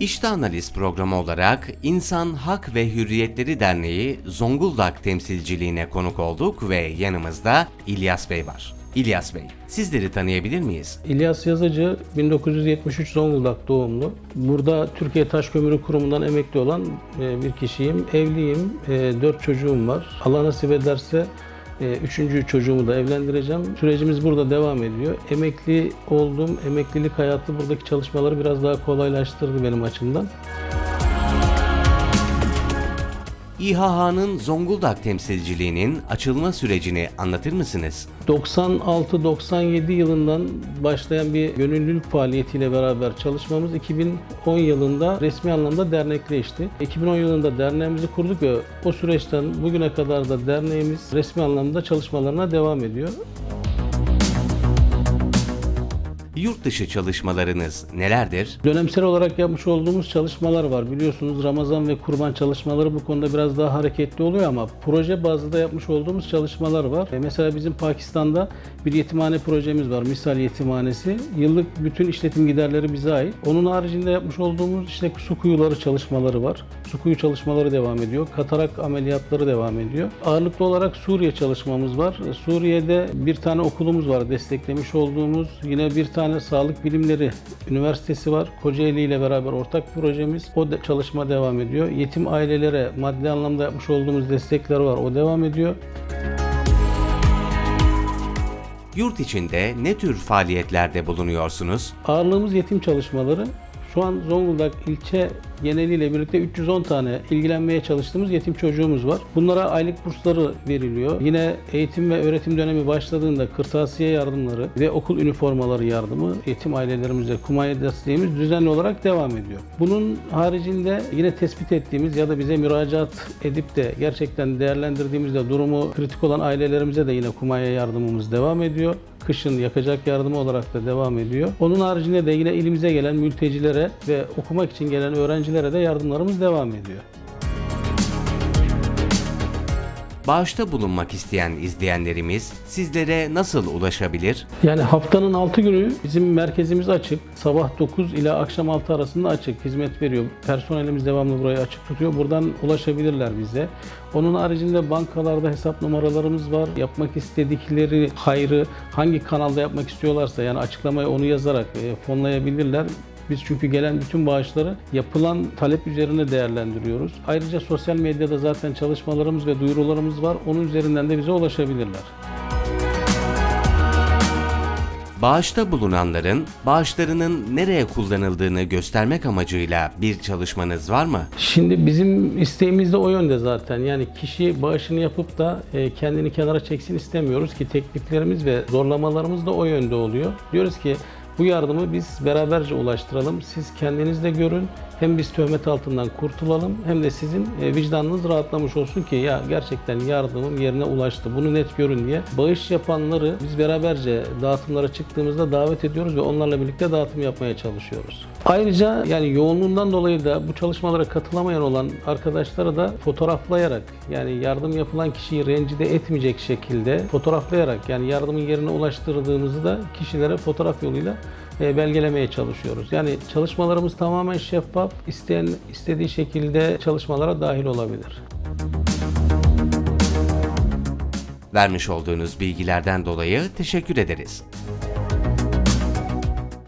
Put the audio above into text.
İşte Analiz programı olarak İnsan Hak ve Hürriyetleri Derneği Zonguldak temsilciliğine konuk olduk ve yanımızda İlyas Bey var. İlyas Bey, sizleri tanıyabilir miyiz? İlyas Yazıcı 1973 Zonguldak doğumlu. Burada Türkiye Taş Kömürü Kurumu'ndan emekli olan e, bir kişiyim. Evliyim, e, dört çocuğum var. Allah nasip ederse e, üçüncü çocuğumu da evlendireceğim. Sürecimiz burada devam ediyor. Emekli oldum. Emeklilik hayatı buradaki çalışmaları biraz daha kolaylaştırdı benim açımdan. İHH'nın Zonguldak temsilciliğinin açılma sürecini anlatır mısınız? 96-97 yılından başlayan bir gönüllülük faaliyetiyle beraber çalışmamız 2010 yılında resmi anlamda dernekleşti. 2010 yılında derneğimizi kurduk ve o süreçten bugüne kadar da derneğimiz resmi anlamda çalışmalarına devam ediyor. Yurt dışı çalışmalarınız nelerdir? Dönemsel olarak yapmış olduğumuz çalışmalar var. Biliyorsunuz Ramazan ve Kurban çalışmaları bu konuda biraz daha hareketli oluyor ama proje bazlı da yapmış olduğumuz çalışmalar var. E, Mesela bizim Pakistan'da bir yetimhane projemiz var. Misal Yetimhanesi. Yıllık bütün işletim giderleri bize ait. Onun haricinde yapmış olduğumuz işte su kuyuları çalışmaları var. Su kuyu çalışmaları devam ediyor. Katarak ameliyatları devam ediyor. Ağırlıklı olarak Suriye çalışmamız var. E, Suriye'de bir tane okulumuz var desteklemiş olduğumuz. Yine bir tane Sağlık Bilimleri Üniversitesi var. Kocaeli ile beraber ortak projemiz. O da çalışma devam ediyor. Yetim ailelere maddi anlamda yapmış olduğumuz destekler var. O devam ediyor. Yurt içinde ne tür faaliyetlerde bulunuyorsunuz? Ağırlığımız yetim çalışmaları. Şu an Zonguldak ilçe geneliyle birlikte 310 tane ilgilenmeye çalıştığımız yetim çocuğumuz var. Bunlara aylık bursları veriliyor. Yine eğitim ve öğretim dönemi başladığında kırtasiye yardımları ve okul üniformaları yardımı yetim ailelerimize kumanya desteğimiz düzenli olarak devam ediyor. Bunun haricinde yine tespit ettiğimiz ya da bize müracaat edip de gerçekten değerlendirdiğimizde durumu kritik olan ailelerimize de yine kumanya yardımımız devam ediyor kışın yakacak yardımı olarak da devam ediyor. Onun haricinde de yine ilimize gelen mültecilere ve okumak için gelen öğrencilere de yardımlarımız devam ediyor. Bağışta bulunmak isteyen izleyenlerimiz sizlere nasıl ulaşabilir? Yani haftanın 6 günü bizim merkezimiz açık. Sabah 9 ile akşam 6 arasında açık. Hizmet veriyor. Personelimiz devamlı burayı açık tutuyor. Buradan ulaşabilirler bize. Onun haricinde bankalarda hesap numaralarımız var. Yapmak istedikleri hayrı hangi kanalda yapmak istiyorlarsa yani açıklamaya onu yazarak e, fonlayabilirler. Biz çünkü gelen bütün bağışları yapılan talep üzerine değerlendiriyoruz. Ayrıca sosyal medyada zaten çalışmalarımız ve duyurularımız var. Onun üzerinden de bize ulaşabilirler. Bağışta bulunanların bağışlarının nereye kullanıldığını göstermek amacıyla bir çalışmanız var mı? Şimdi bizim isteğimiz de o yönde zaten. Yani kişi bağışını yapıp da e, kendini kenara çeksin istemiyoruz ki tekliflerimiz ve zorlamalarımız da o yönde oluyor. Diyoruz ki bu yardımı biz beraberce ulaştıralım. Siz kendiniz de görün. Hem biz töhmet altından kurtulalım hem de sizin e, vicdanınız rahatlamış olsun ki ya gerçekten yardımım yerine ulaştı. Bunu net görün diye. Bağış yapanları biz beraberce dağıtımlara çıktığımızda davet ediyoruz ve onlarla birlikte dağıtım yapmaya çalışıyoruz. Ayrıca yani yoğunluğundan dolayı da bu çalışmalara katılamayan olan arkadaşlara da fotoğraflayarak yani yardım yapılan kişiyi rencide etmeyecek şekilde fotoğraflayarak yani yardımın yerine ulaştırdığımızı da kişilere fotoğraf yoluyla belgelemeye çalışıyoruz. Yani çalışmalarımız tamamen şeffaf, isteyen istediği şekilde çalışmalara dahil olabilir. Vermiş olduğunuz bilgilerden dolayı teşekkür ederiz.